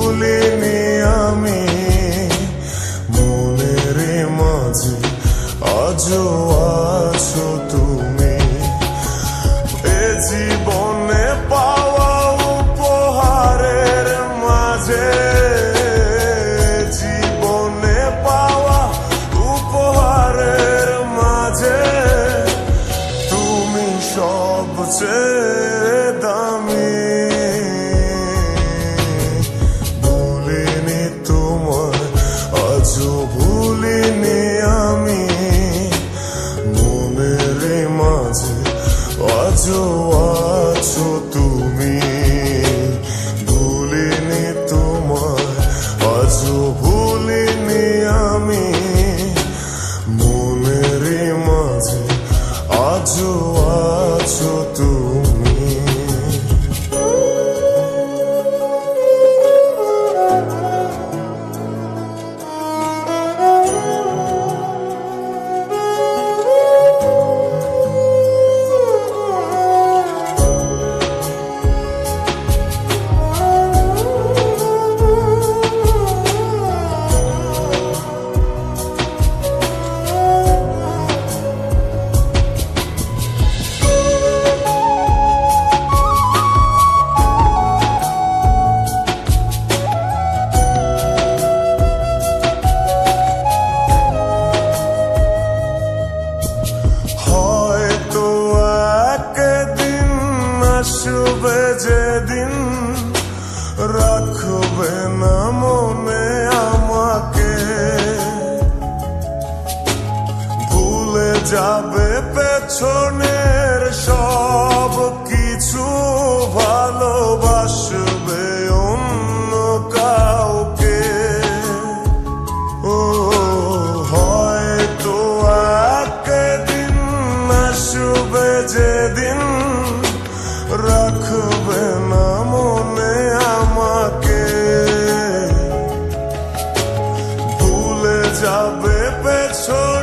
তুলে আমি মনের মাঝে আজ আছো তুমি। এ জীবনে পাওয়া উপহারের মাঝে, জীবনে পাওয়া উপহারের মাঝে, তুমি সবচেয়ে azul. শুবে যেদিন রাখবে না মনে আমাকে। ভুলে যাবে পেছন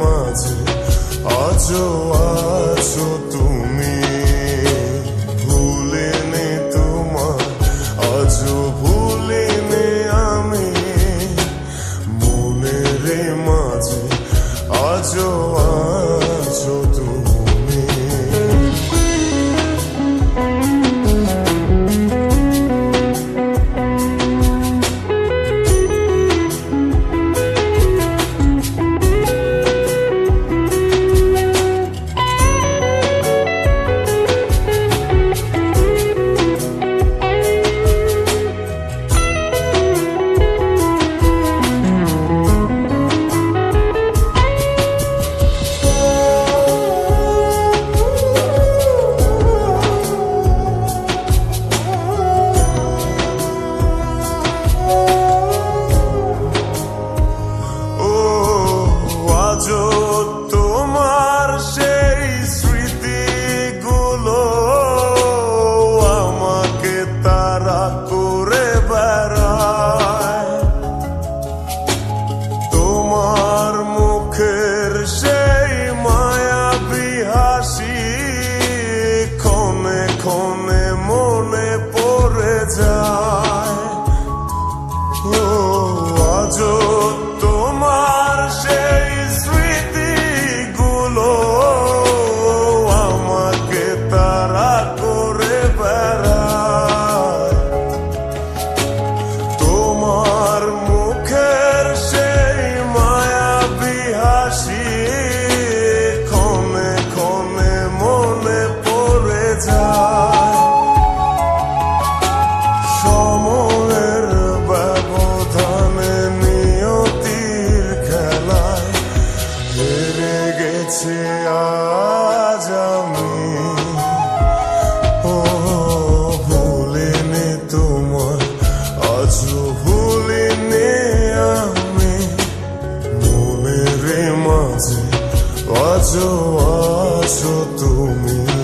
মাঝে আজও আছো তুমি। rock আজও আসো তুমি।